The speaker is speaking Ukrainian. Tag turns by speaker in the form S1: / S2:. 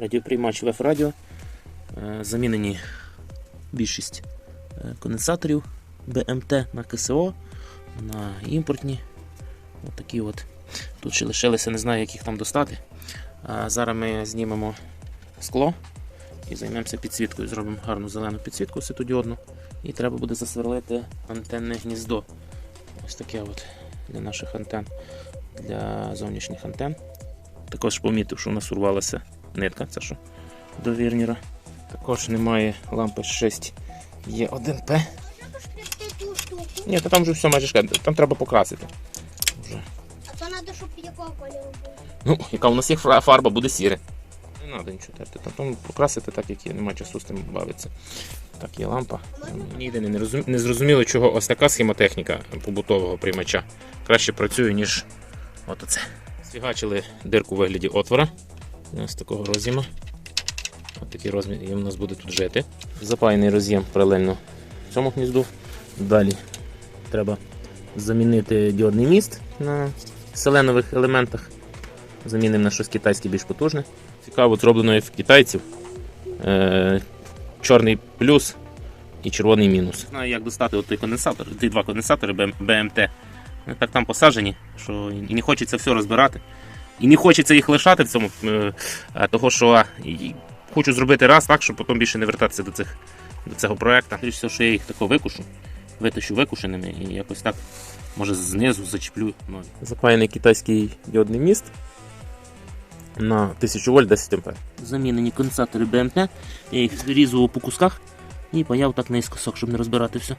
S1: Радіоприймач ВФ Радіо. Е, Замінені більшість е, конденсаторів БМТ на КСО, на імпортні. От такі от. Тут ще лишилися, не знаю, як їх там достати. А зараз ми знімемо скло і займемося підсвіткою. Зробимо гарну зелену підсвітку світодіодну. І треба буде засверлити антенне гніздо. Ось таке от для наших антен, для зовнішніх антен. Також помітив, що у нас урвалася нитка, це що до вірніра. Також немає лампи 6 є 1П. Ні, то там вже все майже шкаде, там треба покрасити. Вже.
S2: А то треба, щоб якого кольору був.
S1: Ну, яка у нас є фарба, буде сіре. Не треба нічого терти. Там, там покрасити так, як є, немає часу з тим бавитися. Так, є лампа. Єдине не, розум... не зрозуміло, чого ось така схемотехніка побутового приймача краще працює, ніж от оце. Сфігачили дирку у вигляді отвора. Ось такого роз'єму. Такий розмір у нас буде тут жити. Запаяний роз'єм паралельно цьому гнізду. Далі треба замінити діодний міст на селенових елементах. Замінимо на щось китайське більш потужне. Цікаво, зроблено в китайців. Е, чорний плюс і червоний мінус. Знаю, як достати от той конденсатор, ті два конденсатори. Вони так там посаджені, що і не хочеться все розбирати. І не хочеться їх лишати в цьому, е, того що хочу зробити раз так, щоб потім більше не вертатися до, цих, до цього проекту. Скоріше що я їх тако викушу, витащу викушеними і якось так, може, знизу зачеплю нові. Запаяний китайський діодний міст на 1000 вольт 10 ампер. Замінені конденсатори БМТ. Я їх різав по кусках і паяв так наискосок, щоб не розбирати все.